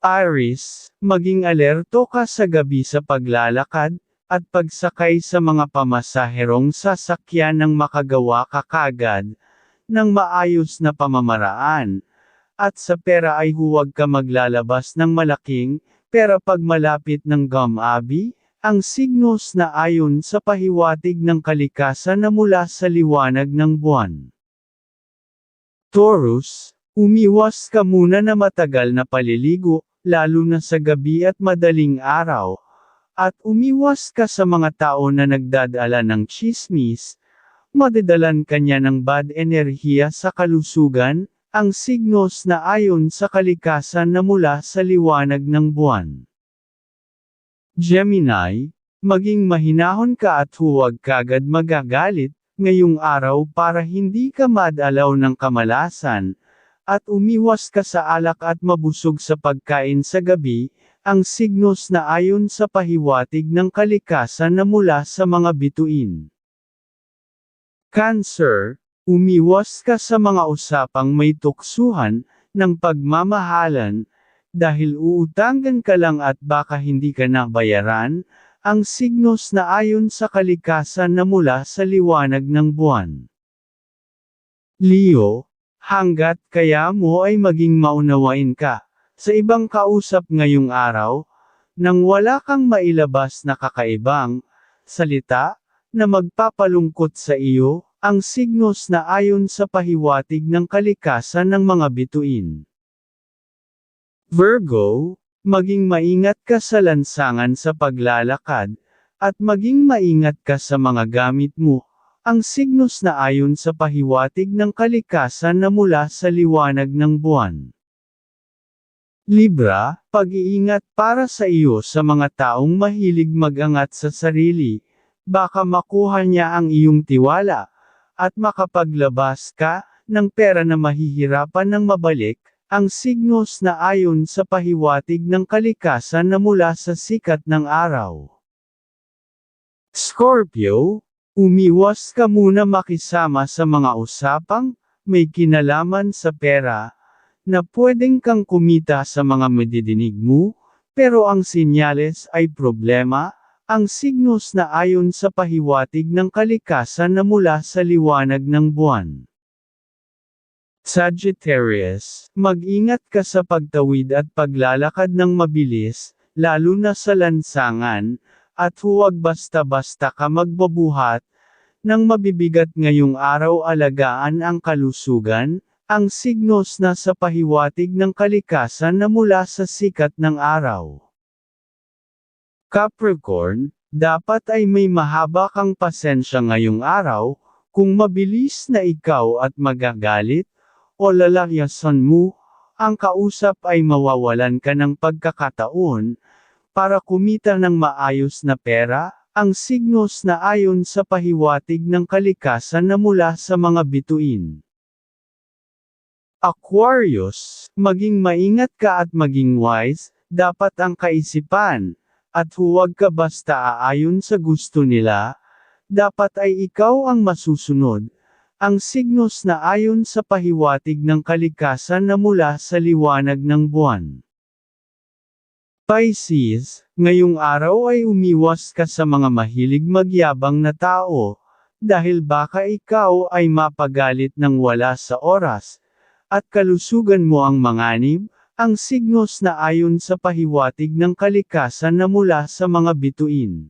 Aris, maging alerto ka sa gabi sa paglalakad, at pagsakay sa mga pamasaherong sasakyan ng makagawa ka kagad, ng maayos na pamamaraan. At sa pera ay huwag ka maglalabas ng malaking, pera pag malapit ng gum-abi, ang signos na ayon sa pahiwatig ng kalikasan na mula sa liwanag ng buwan. Taurus, umiwas ka muna na matagal na paliligo, lalo na sa gabi at madaling araw, at umiwas ka sa mga tao na nagdadala ng chismis, madadalan kanya ng bad enerhiya sa kalusugan, ang signos na ayon sa kalikasan na mula sa liwanag ng buwan. Gemini, maging mahinahon ka at huwag kagad magagalit, ngayong araw para hindi ka madalaw ng kamalasan, at umiwas ka sa alak at mabusog sa pagkain sa gabi, ang signos na ayon sa pahiwatig ng kalikasan na mula sa mga bituin. Cancer, umiwas ka sa mga usapang may tuksuhan, ng pagmamahalan, dahil uutangan ka lang at baka hindi ka nabayaran, ang signos na ayon sa kalikasan na mula sa liwanag ng buwan. Leo, hanggat kaya mo ay maging maunawain ka, sa ibang kausap ngayong araw, nang wala kang mailabas na kakaibang, salita, na magpapalungkot sa iyo, ang signos na ayon sa pahiwatig ng kalikasan ng mga bituin. Virgo, Maging maingat ka sa lansangan sa paglalakad, at maging maingat ka sa mga gamit mo, ang signos na ayon sa pahiwatig ng kalikasan na mula sa liwanag ng buwan. Libra, pag-iingat para sa iyo sa mga taong mahilig magangat sa sarili, baka makuha niya ang iyong tiwala, at makapaglabas ka, ng pera na mahihirapan ng mabalik, ang signos na ayon sa pahiwatig ng kalikasan na mula sa sikat ng araw. Scorpio, umiwas ka muna makisama sa mga usapang, may kinalaman sa pera, na pwedeng kang kumita sa mga madidinig mo, pero ang sinyales ay problema, ang signos na ayon sa pahiwatig ng kalikasan na mula sa liwanag ng buwan. Sagittarius, mag-ingat ka sa pagtawid at paglalakad ng mabilis, lalo na sa lansangan, at huwag basta-basta ka magbabuhat, nang mabibigat ngayong araw alagaan ang kalusugan, ang signos na sa pahiwatig ng kalikasan na mula sa sikat ng araw. Capricorn, dapat ay may mahaba kang pasensya ngayong araw, kung mabilis na ikaw at magagalit, o lalayasan mo, ang kausap ay mawawalan ka ng pagkakataon, para kumita ng maayos na pera, ang signos na ayon sa pahiwatig ng kalikasan na mula sa mga bituin. Aquarius, maging maingat ka at maging wise, dapat ang kaisipan, at huwag ka basta aayon sa gusto nila, dapat ay ikaw ang masusunod, ang signos na ayon sa pahiwatig ng kalikasan na mula sa liwanag ng buwan. Pisces, ngayong araw ay umiwas ka sa mga mahilig magyabang na tao, dahil baka ikaw ay mapagalit ng wala sa oras, at kalusugan mo ang manganib, ang signos na ayon sa pahiwatig ng kalikasan na mula sa mga bituin.